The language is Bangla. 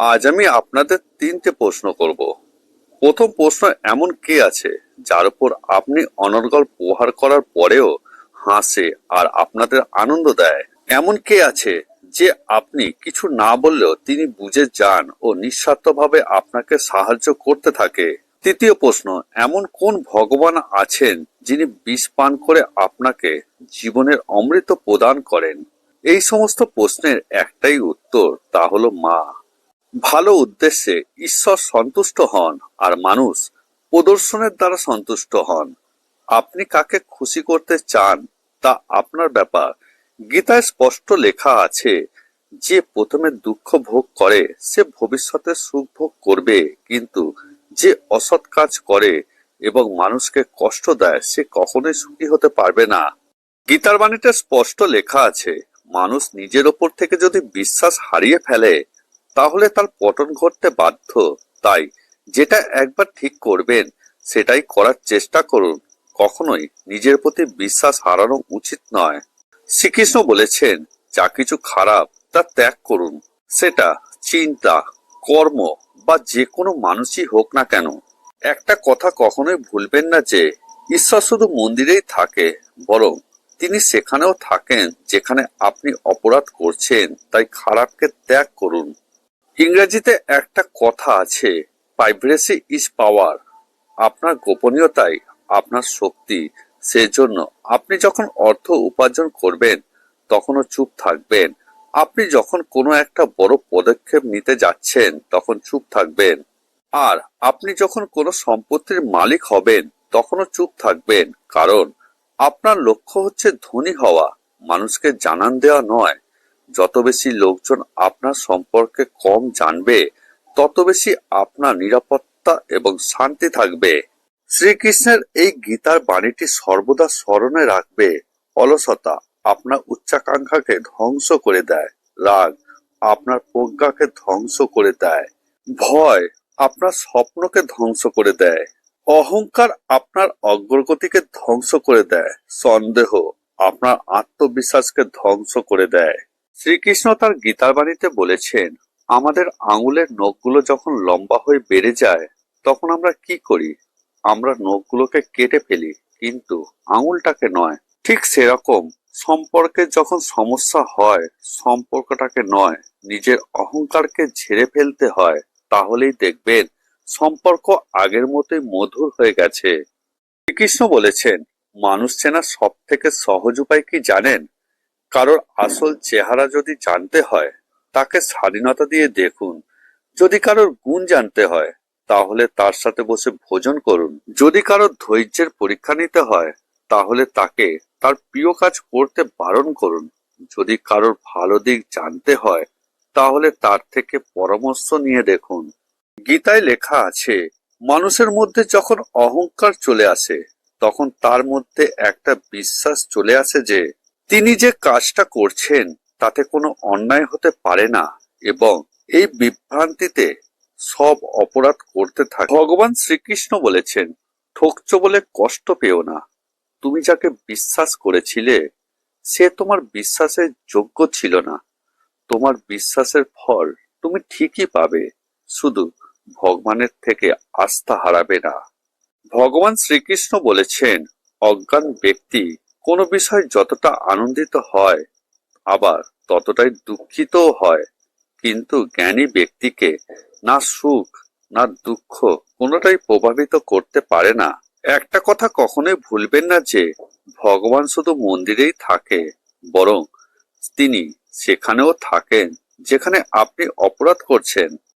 আজ আমি আপনাদের তিনটে প্রশ্ন করব। প্রথম প্রশ্ন এমন কে আছে যার উপর আপনি অনর্গল প্রহার করার পরেও হাসে আর আপনাদের আনন্দ দেয়? এমন কে আছে যে আপনি কিছু না বললেও তিনি বুঝে যান ও নিঃস্বার্থভাবে আপনাকে সাহায্য করতে থাকে? তৃতীয় প্রশ্ন, এমন কোন ভগবান আছেন যিনি বিষ পান করে আপনাকে জীবনের অমৃত প্রদান করেন? এই সমস্ত প্রশ্নের একটাই উত্তর তা হলো মা। ভালো উদ্দেশ্যে ঈশ্বর সন্তুষ্ট হন আর মানুষ প্রদর্শনের দ্বারা সন্তুষ্ট হন। আপনি কাকে খুশি করতে চান তা আপনার ব্যাপার। গীতায় স্পষ্ট লেখা আছে, যে প্রথমে দুঃখ ভোগ করে, সে ভবিষ্যতে সুখ ভোগ করবে। কিন্তু যে অসৎ কাজ করে এবং মানুষকে কষ্ট দেয়, সে কখনোই সুখী হতে পারবে না। গীতার বাণীতে স্পষ্ট লেখা আছে, মানুষ নিজের ওপর থেকে যদি বিশ্বাস হারিয়ে ফেলে তাহলে তার পতন ঘটতে বাধ্য। তাই যেটা একবার ঠিক করবেন, সেটাই করার চেষ্টা করুন। কখনোই নিজের প্রতি বিশ্বাস হারানো উচিত নয়। শ্রীকৃষ্ণ বলেছেন, যা কিছু খারাপ, তা ত্যাগ করুন। সেটা চিন্তা, কর্ম বা যে কোনো মানুষই হোক না কেন। একটা কথা কখনোই ভুলবেন না যে, ঈশ্বর শুধু মন্দিরেই থাকে, বরং তিনি সেখানেও থাকেন যেখানে আপনি অপরাধ করছেন, তাই খারাপকে ত্যাগ করুন। ইংরেজিতে একটা কথা আছে প্রাইভেসি ইজ পাওয়ার আপনার গোপনীয়তাই, আপনার শক্তি। সেজন্য আপনি যখন অর্থ উপার্জন করবেন, তখনও চুপ থাকবেন। আপনি যখন কোনো একটা বড় পদক্ষেপ নিতে যাচ্ছেন, তখন চুপ থাকবেন। আর আপনি যখন কোনো সম্পত্তির মালিক হবেন, তখনও চুপ থাকবেন। কারণ আপনার লক্ষ্য হচ্ছে ধনী হওয়া, মানুষকে জানান দেওয়া নয়। যত বেশি লোকজন আপনার সম্পর্কে কম জানবে, তত বেশি আপনার নিরাপত্তা এবং শান্তি থাকবে। শ্রীকৃষ্ণের এই গীতার বাণীটি সর্বদা স্মরণে রাখবে। অলসতা আপনার উচ্চাকাঙ্ক্ষাকে ধ্বংস করে দেয়। রাগ আপনার প্রজ্ঞাকে ধ্বংস করে দেয়। ভয় আপনার স্বপ্নকে ধ্বংস করে দেয়। অহংকার আপনার অগ্রগতিকে ধ্বংস করে দেয়। সন্দেহ আপনার আত্মবিশ্বাসকে ধ্বংস করে দেয়। শ্রীকৃষ্ণ তার গীতার বাণীতে বলেছেন, আমাদের আঙুলের নখগুলো যখন লম্বা হয়ে বেড়ে যায়, তখন আমরা কি করি? আমরা নখগুলোকে কেটে ফেলি, কিন্তু আঙুলটাকে নয়। ঠিক সেরকম সম্পর্কে যখন সমস্যা হয়, সম্পর্কটাকে নয়, নিজের অহংকারকে ঝেড়ে ফেলতে হয়, তাহলেই দেখবেন সম্পর্ক আগের মতোই মধুর হয়ে গেছে। শ্রীকৃষ্ণ বলেছেন, মানুষ চেনার সব থেকে সহজ উপায় কি জানেন? কারোর আসল চেহারা যদি জানতে হয়, তাকে স্বাধীনতা দিয়ে দেখুন। যদি কারোর গুণ জানতে হয়, তাহলে তার সাথে বসে ভোজন করুন। যদি কারোর ধৈর্যের পরীক্ষা নিতে হয়, তাহলে তাকে তার প্রিয় কাজ করতে বারণ করুন। যদি কারোর ভালো দিক জানতে হয়, তাহলে তার থেকে পরামর্শ নিয়ে দেখুন। গীতায় লেখা আছে, মানুষের মধ্যে যখন অহংকার চলে আসে, তখন তার মধ্যে একটা বিশ্বাস চলে আসে যে তিনি যে কাজটা করছেন, তাতে কোনো অন্যায় হতে পারে না এবং এই বিভ্রান্তিতে সব অপরাধ করতে থাকে। ভগবান শ্রীকৃষ্ণ বলেছেন, ঠকছো বলে কষ্ট পেও না। তুমি যাকে বিশ্বাস করেছিলে, সে তোমার বিশ্বাসের যোগ্য ছিল না। তোমার বিশ্বাসের ফল তুমি ঠিকই পাবে, শুধু ভগবানের থেকে আস্থা হারাবে না। ভগবান শ্রীকৃষ্ণ বলেছেন, অজ্ঞান ব্যক্তি কোনো বিষয় যতটা আনন্দিত হয়, আবার ততটাই দুঃখিতও হয়। কিন্তু জ্ঞানী ব্যক্তিকে না সুখ, না দুঃখ কোনোটাই প্রভাবিত করতে পারে না। একটা কথা কখনোই ভুলবেন না যে, ভগবান শুধু মন্দিরেই থাকে, বরং তিনি সেখানেও থাকেন, যেখানে আপনি অপরাধ করছেন।